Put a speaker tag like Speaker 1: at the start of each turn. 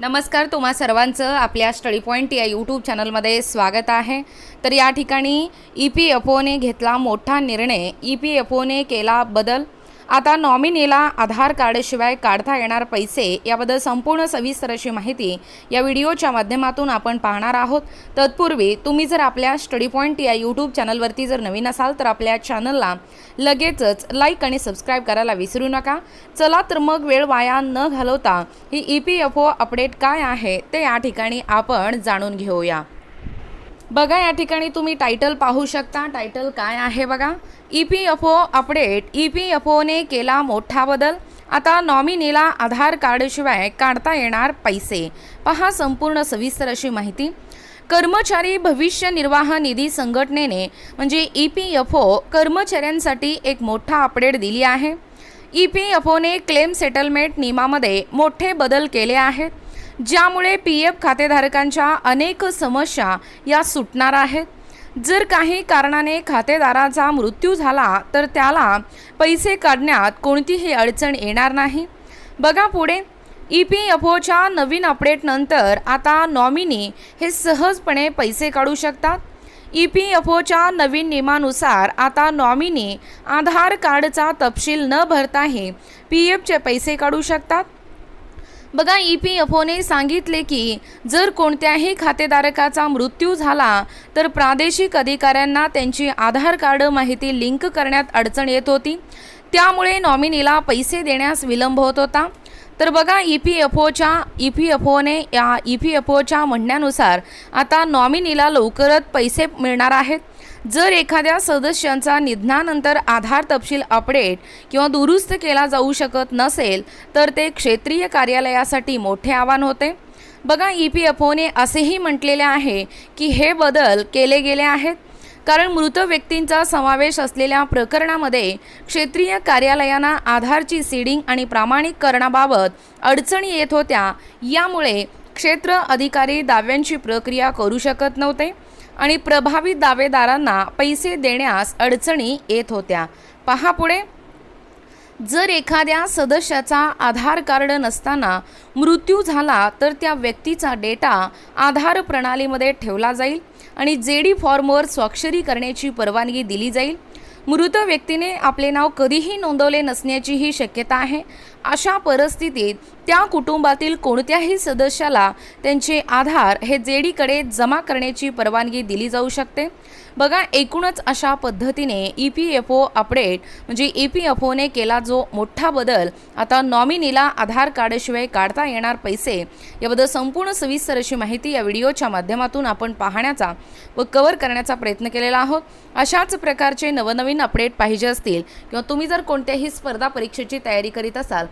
Speaker 1: नमस्कार तुम्हा सर्वांचं आपल्या स्टडी पॉईंट या यूट्यूब चॅनलमध्ये स्वागत आहे. तर या ठिकाणी ई पी एफ ओने घेतला मोठा निर्णय. ई पी एफ ओने केला बदल. आता नॉमिनीला आधार कार्डशिवाय काढता येणार पैसे याबद्दल संपूर्ण सविस्तर अशी माहिती या व्हिडिओच्या माध्यमातून आपण पाहणार आहोत. तत्पूर्वी तुम्ही जर आपल्या स्टडी पॉईंट या यूट्यूब चॅनलवरती जर नवीन असाल तर आपल्या चॅनलला लगेचच लाईक आणि सबस्क्राईब करायला विसरू नका. चला तर मग वेळ वाया न घालवता ही E P F O update काय आहे ते या ठिकाणी आपण जाणून घेऊया. बघा या ठिकाणी तुम्ही टायटल पाहू शकता. टायटल काय आहे बघा? E P F O update E P F one केला मोठा बदल. आता नॉमिनीला आधार कार्डशिवाय काढता येणार पैसे. पहा संपूर्ण सविस्तर अशी माहिती. कर्मचारी भविष्य निर्वाह निधी संघटनेने म्हणजे ई पी एफ ओ कर्मचाऱ्यांसाठी एक मोठा अपडेट दिली आहे. ई पी एफ ओने क्लेम सेटलमेंट नियमामध्ये मोठे बदल केले आहेत. ज्यामुळे पी एफ खातेधारकांच्या अनेक समस्या या सुटणार आहेत. जर काही कारणाने खातेदाराचा मृत्यू झाला तर त्याला पैसे काढण्यात कोणतीही अडचण येणार नाही. बघा पुढे. ई पी एफ ओच्या नवीन अपडेटनंतर आता नॉमिनी हे सहजपणे पैसे काढू शकतात. ई पी एफ ओच्या नवीन नियमानुसार आता नॉमिनी आधार कार्डचा तपशील न भरताही पी एफचे पैसे काढू शकतात. बघा ई पी एफ ओने सांगितले की जर कोणत्याही खातेधारकाचा मृत्यू झाला तर प्रादेशिक अधिकाऱ्यांना त्यांची आधार कार्ड माहिती लिंक करण्यात अडचण येत होती. त्यामुळे नॉमिनीला पैसे देण्यास विलंब होत होता. तर बघा ई पी एफ ओच्या ई पी एफ ओने या ई पी एफ ओच्या म्हणण्यानुसार आता नॉमिनीला लवकरच पैसे मिळणार आहेत. जर एखाद्या सदस्यांचा निधनानंतर आधार तपशील अपडेट किंवा दुरुस्त केला जाऊ शकत नसेल तर ते क्षेत्रीय कार्यालयासाठी मोठे आव्हान होते. बघा ई पी एफ ओने असेही म्हटलेले आहे की हे बदल केले गेले आहेत. कारण मृत व्यक्तींचा समावेश असलेल्या प्रकरणामध्ये क्षेत्रीय कार्यालयांना आधारची सीडिंग आणि प्रामाणिककरणाबाबत अडचणी येत होत्या. यामुळे क्षेत्र अधिकारी दाव्यांची प्रक्रिया करू शकत नव्हते. आणि प्रभावित दावेदारांना पैसे देण्यास अडचणी येत होत्या. पहा पुढे. जर एखाद्या सदस्याचा आधार कार्ड नसताना मृत्यू झाला तर त्या व्यक्तीचा डेटा आधार प्रणालीमध्ये ठेवला जाईल आणि जे डी फॉर्मवर स्वाक्षरी करण्याची परवानगी दिली जाईल. मृत व्यक्तीने आपले नाव कधीही नोंदवले नसण्याचीही शक्यता आहे. अशा परिस्थितीत त्या कुटुंबातील कोणत्याही सदस्याला त्यांचे आधार हे जेडीकडे जमा करण्याची परवानगी दिली जाऊ शकते. बघा एकूणच अशा पद्धतीने E P F O update म्हणजे ई पी एफ ओने केला जो मोठा बदल आता नॉमिनीला आधार कार्डशिवाय काढता येणार पैसे याबद्दल संपूर्ण सविस्तर अशी माहिती या व्हिडिओच्या माध्यमातून आपण पाहण्याचा व कव्हर करण्याचा प्रयत्न केलेला आहोत. अशाच प्रकारचे नवनवीन अपडेट पाहिजे असतील किंवा तुम्ही जर कोणत्याही स्पर्धा परीक्षेची तयारी करीत असाल